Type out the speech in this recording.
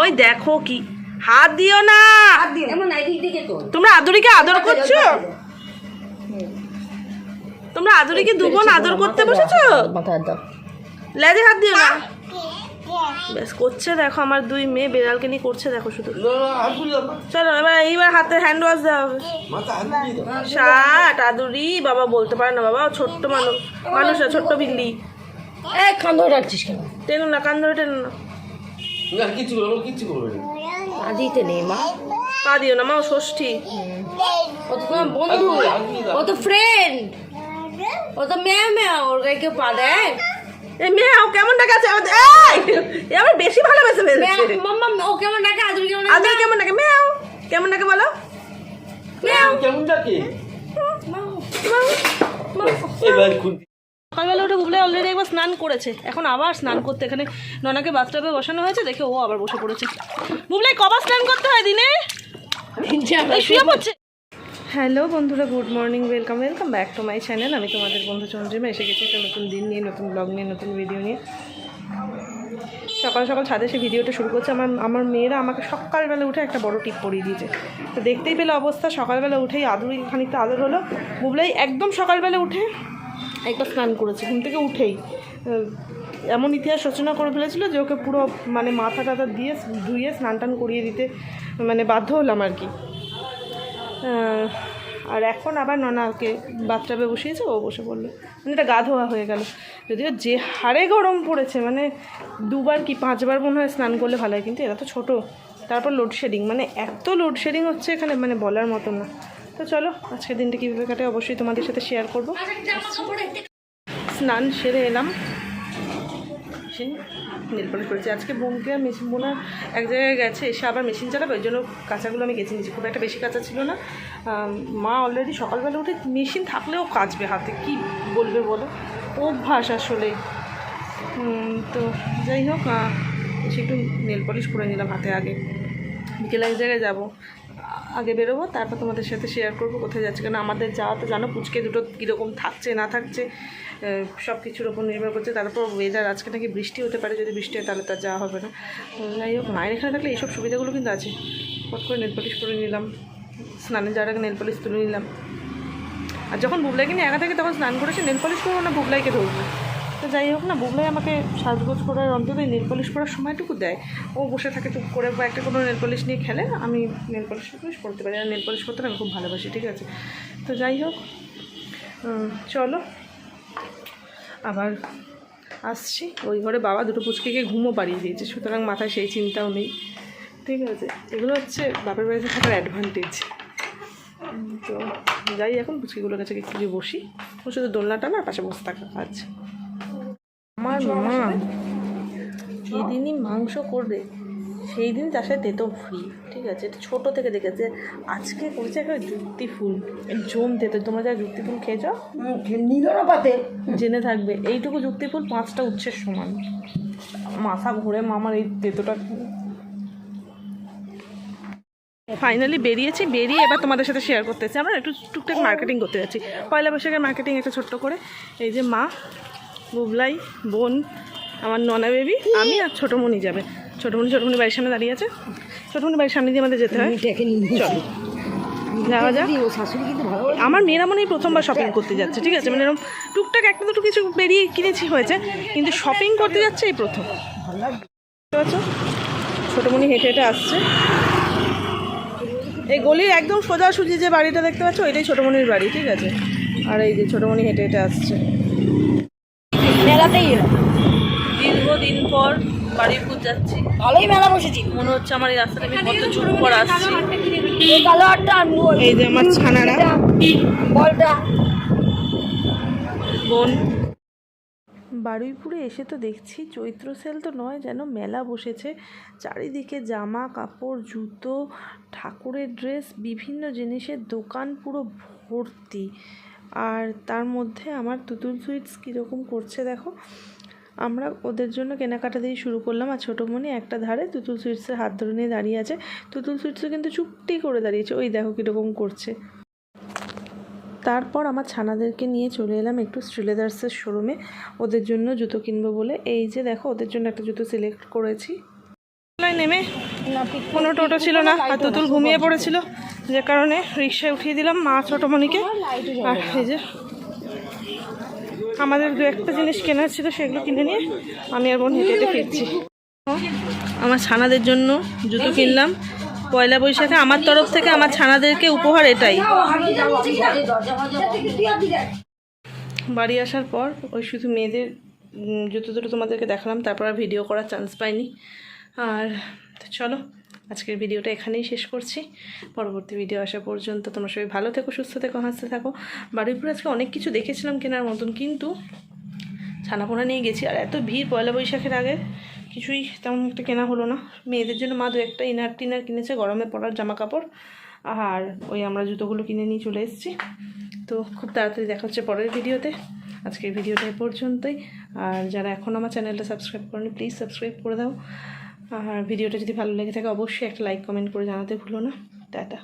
ওই দেখো কি হাত দিও না। তোমরা আদুরিকে আদর করছ? তোমরা আদুরিকে দু বোন আদর করতে বসেছো? লেজে হাত দিও না। বেশ করছে দেখো আমার দুই মেয়ে বেড়ালকে নিয়ে করছে দেখো শুধু। চলো এবার এইবার হাতে হ্যান্ড ওয়াশ দেওয়া হবে ষাট আদুরি বাবা বলতে পারে না বাবা ছোট্ট মানুষ মানুষরা ছোট্ট বিল্লি। কান ধরে রাখছিস কেন? টেনো না কান ধরে টেনো না। কিচ্ছু করব কিচ্ছু করবে না। আদিতে নেই মা। পা দিও না মা ও ষষ্ঠী। ও তো তোমার বন্ধু। ও তো ফ্রেন্ড ও তো ম্যাও ম্যাও ওর গায়ে কেউ পা দেয়। এই মেয়ে ও কেমন ডাকে আছে? এই! এ আমার বেশি ভালোবেসে ম্যাও ফেলেছে মাম্মা ও কেমন ডাকে? আদুরি কেমন আদুরি কেমন ডাকে? ম্যাও কেমন ডাকে বলো? কেমন ডাকে? ম্যাও এবার খুন্তি সকালবেলা উঠে বুবলাই অলরেডি একবার স্নান করেছে। এখন আবার স্নান করতে। এখানে ননাকে বাথটাবে বসানো হয়েছে। দেখে ও আবার বসে পড়েছে। বুবলাই কবার স্নান করতে হয় দিনে? হ্যালো বন্ধুরা, good morning welcome welcome back to my channel আমি তোমাদের বন্ধু চন্দ্রিমা, এসে গেছি একটা নতুন দিন নিয়ে, নতুন ব্লগ নিয়ে, নতুন ভিডিও নিয়ে। সকাল সকাল ছাদে সে ভিডিওটা শুরু করছে। আমার আমার মেয়েরা আমাকে সকালবেলা উঠে একটা বড় টিপ পরিয়ে দিয়েছে। তো দেখতেই পেলে অবস্থা। সকালবেলা উঠেই আদুরি খানিকটা আদর হলো। বুবলাই একদম সকালবেলা উঠে একবার স্নান করেছে, ঘুম থেকে উঠেই। এমন ইতিহাস রচনা করে ফেলেছিল যে ওকে পুরো মানে মাথা টাথা দিয়ে ধুয়ে স্নান টান করিয়ে দিতে মানে বাধ্য হলাম আর কি। আর এখন আবার ননাকে বাথটাবে বসিয়েছে, ও বসে পড়ল। মানে এটা গা ধোয়া হয়ে গেল। যদিও যে হারে গরম পড়েছে মানে দুবার কি পাঁচবার মনে হয় স্নান করলে ভালো হয়, কিন্তু এরা তো ছোটো। তারপর লোডশেডিং মানে এত লোডশেডিং হচ্ছে এখানে মানে বলার মতো না। তো চলো, আজকের দিনটা কীভাবে কাটে অবশ্যই তোমাদের সাথে শেয়ার করব। স্নান সেরে এলাম। সেই নীলপলিশ করেছি। আজকে বোনকে আর মেশিন বোনা এক জায়গায় গেছে, এসে আবার মেশিন চালাবে, ওই জন্য কাঁচাগুলো আমি গেছি নিয়েছি। খুব একটা বেশি কাঁচা ছিল না। মা অলরেডি সকালবেলা উঠে মেশিন থাকলেও কাচবে হাতে, কি বলবে বলো? অভ্যাস আসলে। তো যাই হোক এসে একটু নেল পলিশ করে নিলাম হাতে আগে। বিকেলে এক জায়গায় যাব। আগে বেরোবো, তারপর তোমাদের সাথে শেয়ার করব কোথায় যাচ্ছে। কেন আমাদের যাওয়া তো জানো, পুচকে দুটো কীরকম থাকছে, না থাকছে সব কিছুর ওপর নির্ভর করছে। তারপর ওয়েদার আজকে নাকি বৃষ্টি হতে পারে, যদি বৃষ্টি হয় তাহলে তার যাওয়া হবে না। যাই হোক, মায়ের এখানে থাকলে এইসব সুবিধাগুলো কিন্তু আছে। ফট করে নেল পলিশ করে নিলাম স্নানে যাওয়ার আগে নেল পলিশ তুলে নিলাম। আর যখন বুবলাইকে নিয়ে একা থাকে, তখন স্নান করেছে নেল পলিশ করব না, বুবলাইকে ধরবো? তো যাই হোক না বুবলাই আমাকে সাজগোজ করার অন্তত নেল পলিশ করার সময়টুকু দেয়। ও বসে থাকে চুপ করে বা একটা কোনো নেল পলিশ নিয়ে খেলে, আমি নেলপলিশ পলিশ করতে পারি আর নেলপলিশ করতে আমি খুব ভালোবাসি, ঠিক আছে? তো যাই হোক চলো। আবার আসছি। ওই ঘরে বাবা দুটো পুচকিকে ঘুমও পাড়িয়ে দিয়েছে, সুতরাং মাথায় সেই চিন্তাও নেই, ঠিক আছে? এগুলো হচ্ছে বাপের বাড়িতে থাকার অ্যাডভান্টেজ তো যাই, এখন পুচকিগুলোর কাছে গিয়ে বসি। শুধু দোলনাটা না, পাশে বসে থাকা কাজ। আমার মা যেদিনই মাংস করবে সেই দিন তার সাথে তেতো ফ্রি ঠিক আছে? এটা ছোটো থেকে দেখেছে। আজকে করেছে একটা যুক্তি ফুল। জম তেতো। তোমরা যা যুক্তি ফুল খেয়েছ নিল না পাতে। জেনে থাকবে। এইটুকু যুক্তি ফুল পাঁচটা উচ্ছের সমান। মাথা ঘুরে মামার এই তেতোটা। ফাইনালি বেরিয়েছি। বেরিয়ে এবার তোমাদের সাথে শেয়ার করতেছি। আমরা একটু টুকটাক মার্কেটিং করতে যাচ্ছি। পয়লা বৈশাখের মার্কেটিং একটা ছোট্ট করে। এই যে মা বুবলাই বোন আমার ননা বেবি আমি আর ছোটোমণি যাবে। ছোটোমণি ছোটোমণি বাড়ির সামনে দাঁড়িয়ে আছে। ছোটোমণি বাড়ির সামনে দিয়ে আমাদের যেতে হয়। চলো। যাওয়া যাক। আমার মেয়েরা মনে প্রথমবার শপিং করতে যাচ্ছে ঠিক আছে? মানে এরকম টুকটাক একটা দুটো কিছু বেরিয়ে কিনেছি হয়েছে কিন্তু শপিং করতে যাচ্ছে এই প্রথম। লাগবে ছোটোমণি হেঁটে হেঁটে আসছে। এই গলির একদম সোজাসুজি যে বাড়িটা দেখতে পাচ্ছ ওইটাই ছোটোমণির বাড়ি ঠিক আছে? আর এই যে ছোটোমণি হেঁটে হেঁটে আসছে। মেলাতেই এলাম। দীর্ঘদিন পর বাড়িপুর যাচ্ছি। ভালোই মেলা বসেছি। মনে হচ্ছে আমার এই রাস্তাটা আমি কত চুপ করে আসছি। কালো আটটা এই যে আমার ছানারা। বলটা। বোন। বারুইপুরে এসে তো দেখছি চৈত্র সেল তো নয় যেন মেলা বসেছে। চারিদিকে জামা কাপড় জুতো ঠাকুরের ড্রেস বিভিন্ন জিনিসের দোকান পুরো ভর্তি। আর তার মধ্যে আমার তুতুল সুইটস কীরকম করছে দেখো। আমরা ওদের জন্য কেনাকাটা দিয়ে শুরু করলাম আর ছোটোমণি একটা ধারে তুতুল সুইটসের হাত ধরে নিয়ে দাঁড়িয়ে আছে। তুতুল সুইটসও কিন্তু চুপটি করে দাঁড়িয়েছে। ওই দেখো কীরকম করছে। তারপর আমার ছানাদেরকে নিয়ে চলে এলাম একটু শ্রীলেদার্সের শোরুমে। ওদের জন্য জুতো কিনবো বলে। এই যে দেখো ওদের জন্য একটা জুতো সিলেক্ট করেছি। নেমে। কোনো টোটো ছিল না। আর তুতুল ঘুমিয়ে পড়েছিল। যে কারণে রিক্সায় উঠিয়ে দিলাম মা ছোটোমণিকে আর এই যে আমাদের দু একটা জিনিস কেনার ছিল সেগুলো কিনে নিয়ে আমি আর বোন হেঁটে হেঁটে ফিরছি। আমার ছানাদের জন্য জুতো কিনলাম। পয়লা বৈশাখে আমার তরফ থেকে আমার ছানাদেরকে উপহার এটাই। বাড়ি আসার পর ওই শুধু মেয়েদের জুতো দুটো তোমাদেরকে দেখালাম, তারপর আর ভিডিও করার চান্স পাইনি। আর চলো আজকের ভিডিওটা এখানেই শেষ করছি। পরবর্তী ভিডিও আসা পর্যন্ত তোমরা সবাই ভালো থেকো, সুস্থ থেকো, হাসতে থাকো। বারুইপুরে আজকে অনেক কিছু দেখেছিলাম কেনার মতন, কিন্তু ছানাপোনা নিয়ে গেছি। আর এত ভিড় পয়লা বৈশাখের আগে কিছুই তেমন একটা কেনা হলো না। মেয়েদের জন্য মা দু একটা ইনার টিনার কিনেছে, গরমে পরার জামা কাপড় আর ওই আমরা জুতোগুলো কিনে নিয়ে চলে এসেছি। তো খুব তাড়াতাড়ি দেখা হচ্ছে পরের ভিডিওতে। আজকের ভিডিওটা এ পর্যন্তই। আর যারা এখন আমার চ্যানেলটা সাবস্ক্রাইব করেনি, প্লিজ সাবস্ক্রাইব করে দাও। আর ভিডিওটা যদি ভালো লেগে থাকে, অবশ্যই একটা লাইক কমেন্ট করে জানাতে ভুলো না। টাটা।